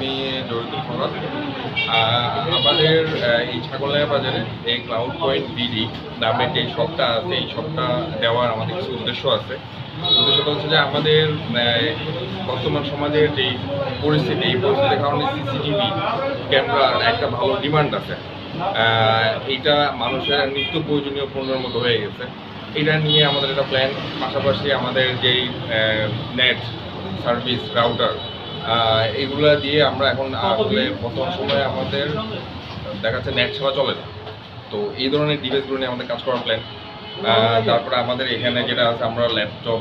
আমি জহিরুল ফরাদ আমাদের এই ছাগলের বাজারে এই ক্লাউড পয়েন্ট বিডি নামে যে শপটা আছে, এই শপটা দেওয়ার আমাদের কিছু উদ্দেশ্য আছে। উদ্দেশ্যটা হচ্ছে যে আমাদের বর্তমান সমাজের যে পরিস্থিতি, এই পরিস্থিতির কারণে সিসিটিভি ক্যামেরার একটা ভালো ডিমান্ড আছে। এইটা মানুষের নিত্য প্রয়োজনীয় পণ্যের মতো হয়ে গেছে। এটা নিয়ে আমাদের একটা প্ল্যান পাশাপাশি আমাদের যেই নেট সার্ভিস রাউটার এগুলা দিয়ে আমরা এখন আসলে বর্তমান সময়ে আমাদের দেখা যাচ্ছে নেট ছাড়া চলে। না তো এই ধরনের ডিভাইসগুলো নিয়ে আমাদের কাজ করার প্ল্যান তারপরে আমাদের এখানে যেটা আছে আমরা ল্যাপটপ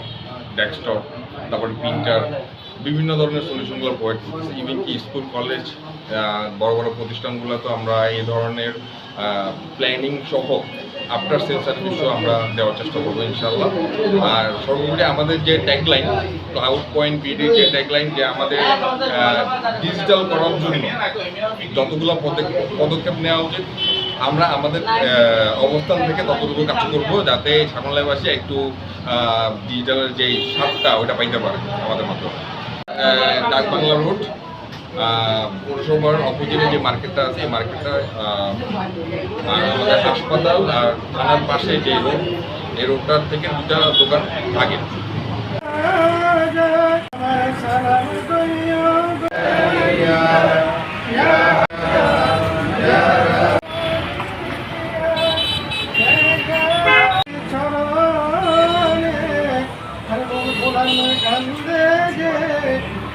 ডেস্কটপ তারপরে প্রিন্টার বিভিন্ন ধরনের সলিউশনগুলো প্রোভাইড করতেছি। ইভেন কি স্কুল কলেজ বড় বড় প্রতিষ্ঠানগুলো তো আমরা এই ধরনের প্ল্যানিং সহ আফটার সেল সার্ভিসও আমরা দেওয়ার চেষ্টা করব ইনশাল্লাহ আর সর্বোপরি আমাদের যে ট্যাগলাইন ক্লাউড পয়েন্ট বিডির যে ট্যাগলাইন যে আমাদের ডিজিটাল করার জন্য যতগুলো পদক্ষেপ নেওয়া উচিত, আমরা আমাদের অবস্থান থেকে ততটুকু কাজ করব যাতে সামলাইবাসী একটু ডিজিটালের যে স্বাদটা, ওইটা পাইতে পারে আমাদের মাধ্যমে। ডাক বাংলা রোড পৌরসভার অপোজিটে যে মার্কেটটা আছে, এই মার্কেটটা আমাদের হাসপাতাল আর থানার পাশে যে রোড, এই রোডটার থেকে দুটা দোকান থাকে Kandı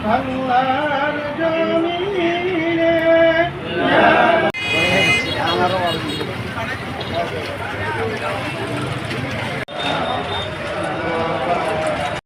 kanlar gönlü